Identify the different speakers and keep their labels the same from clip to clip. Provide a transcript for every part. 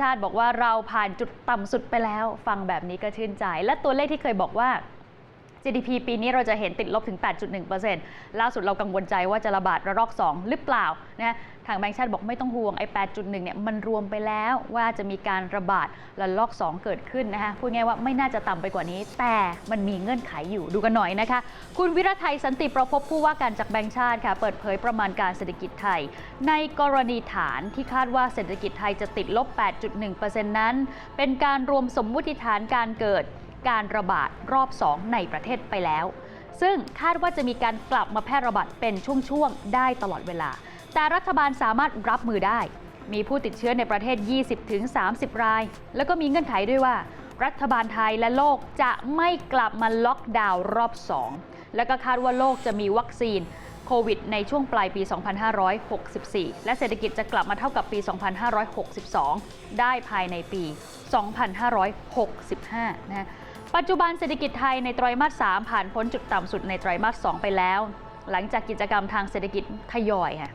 Speaker 1: ชาติบอกว่าเราผ่านจุดต่ำสุดไปแล้ว ฟังแบบนี้ก็ชื่นใจ และตัวเลขที่เคยบอกว่า GDP ปีนี้เราจะเห็นติดลบถึง 8.1%ล่าสุดเรากังวลใจว่าจะระบาดระลอก 2 หรือเปล่านะทางแบงก์ชาติบอกไม่ต้องห่วงไอ้ 8.1 เนี่ยมันรวมไปแล้วว่าจะมีการระบาดระลอก 2 เกิดขึ้นนะคะพูดง่ายว่าไม่น่าจะต่ำไปกว่านี้ แต่มันมีเงื่อนไขอยู่ดูกันหน่อยนะคะ คุณวิรไทยสันติประพบผู้ว่าการจากแบงก์ชาติค่ะเปิดเผยประมาณการเศรษฐกิจไทย ในกรณีฐานที่คาดว่าเศรษฐกิจไทยจะติดลบ 8.1%นั้น เป็นการรวมสมมุติฐานการเกิด การระบาดรอบ 2 ในประเทศไปแล้ว ซึ่งคาดว่าจะมีการกลับมาแพร่ระบาดเป็นช่วงๆ ได้ตลอดเวลา แต่รัฐบาลสามารถรับมือได้ มีผู้ติดเชื้อในประเทศ 20-30 ราย แล้วก็มีเงื่อนไขด้วยว่า รัฐบาลไทยและโลกจะไม่กลับมาล็อกดาวน์รอบ 2 แล้วก็คาดว่าโลกจะมีวัคซีนโควิดในช่วงปลายปี 2564 และเศรษฐกิจจะกลับมาเท่ากับปี 2562 ได้ภายในปี 2565 นะฮะ ปัจจุบันเศรษฐกิจไทยในไตรมาส 3 ผ่านพ้นจุดต่ำสุดในไตรมาส 2 ไปแล้ว หลังจากกิจกรรมทางเศรษฐกิจทยอยค่ะ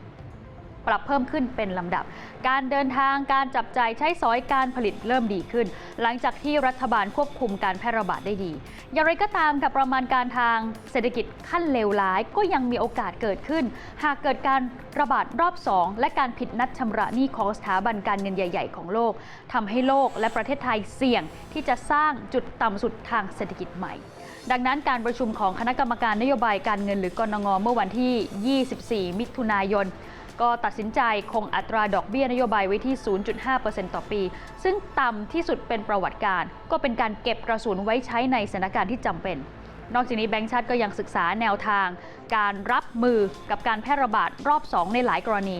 Speaker 1: ปรับเพิ่มขึ้นเป็นลำดับ การเดินทางการจับจ่ายใช้สอยการผลิตเริ่มดีขึ้น หลังจากที่รัฐบาลควบคุมการแพร่ระบาดได้ดี อย่างไรก็ตามค่ะประมาณการทางเศรษฐกิจขั้นเลวร้ายก็ยังมีโอกาสเกิดขึ้น หากเกิดการระบาดรอบ 2 และการผิดนัดชำระหนี้ของสถาบันการเงินใหญ่ ๆ ของโลกทำให้โลกและประเทศไทยเสี่ยงที่จะสร้างจุดต่ำสุดทางเศรษฐกิจใหม่ ดังนั้นการประชุมของคณะกรรมการนโยบายการเงินหรือกรงงเมื่อวันที่ 24 มิถุนายน ก็ตัดสินใจคงอัตราดอกเบี้ยนโยบายไว้ที่ 0.5%ต่อปี ซึ่งต่ำที่สุดเป็นประวัติการ ก็เป็นการเก็บกระสุนไว้ใช้ในสถานการณ์ที่จำเป็น นอกจากนี้แบงก์ชาติก็ยังศึกษาแนวทาง การรับมือกับการแพร่ระบาดรอบ 2 ในหลายกรณี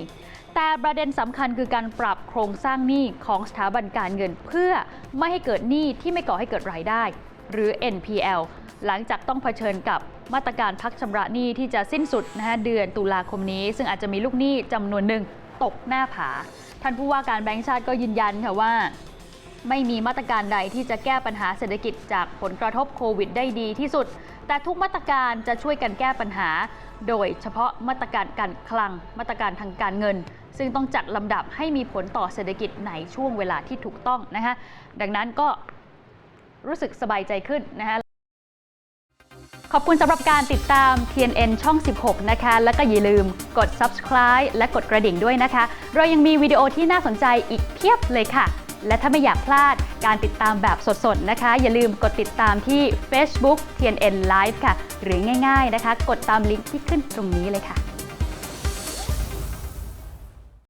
Speaker 1: แต่ประเด็นสำคัญคือการปรับโครงสร้างหนี้ของสถาบันการเงิน เพื่อไม่ให้เกิดหนี้ที่ไม่ก่อให้เกิดรายได้ หรือ NPL หลังจากต้องเผชิญกับมาตรการพักชำระหนี้ที่จะสิ้นสุดนะฮะเดือนตุลาคมนี้ ซึ่งอาจจะมีลูกหนี้จำนวนหนึ่งตกหน้าผา ท่านผู้ว่าการแบงก์ชาติก็ยืนยันค่ะว่า ไม่มีมาตรการใดที่จะแก้ปัญหาเศรษฐกิจจากผลกระทบโควิดได้ดีที่สุด แต่ทุกมาตรการจะช่วยกันแก้ปัญหา โดยเฉพาะมาตรการการคลัง มาตรการทางการเงิน ซึ่งต้องจัดลำดับให้มีผลต่อเศรษฐกิจในช่วงเวลาที่ถูกต้องนะคะดังนั้นก็รู้สึกสบายใจขึ้นนะคะ ขอบคุณสำหรับการติดตาม TNN ช่อง 16 นะคะ แล้วก็อย่าลืมกด subscribe และกดกระดิ่งด้วยนะคะ เรายังมีวิดีโอที่น่าสนใจอีกเพียบเลยค่ะ และถ้าไม่อยากพลาดการติดตามแบบสดๆนะคะ อย่าลืมกดติดตามที่ Facebook TNN Live ค่ะ หรือง่ายๆนะคะ กดตามลิงก์ที่ขึ้นตรงนี้เลยค่ะ